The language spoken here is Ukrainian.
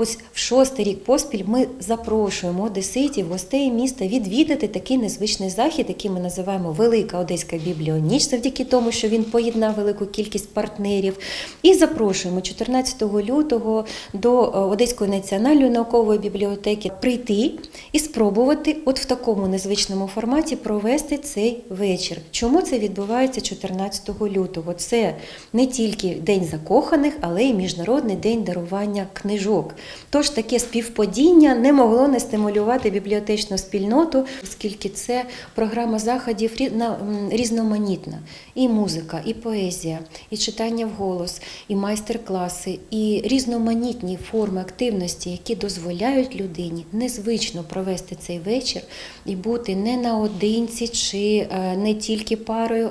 Ось в шостий рік поспіль ми запрошуємо одеситів, гостей міста відвідати такий незвичний захід, який ми називаємо Велика Одеська бібліоніч, завдяки тому, що він поєднав велику кількість партнерів. І запрошуємо 14 лютого до е, Одеської національної наукової бібліотеки прийти і спробувати, от в такому незвичному форматі, провести цей вечір. Чому це відбувається 14 лютого? Це не тільки День закоханих, але й Міжнародний день дарування книжок. Тож таке співпадіння не могло не стимулювати бібліотечну спільноту, оскільки це програма заходів різноманітна. І музика, і поезія, і читання вголос, і майстер-класи, і різноманітні форми активності, які дозволяють людині незвично провести цей вечір і бути не наодинці чи е, не тільки парою.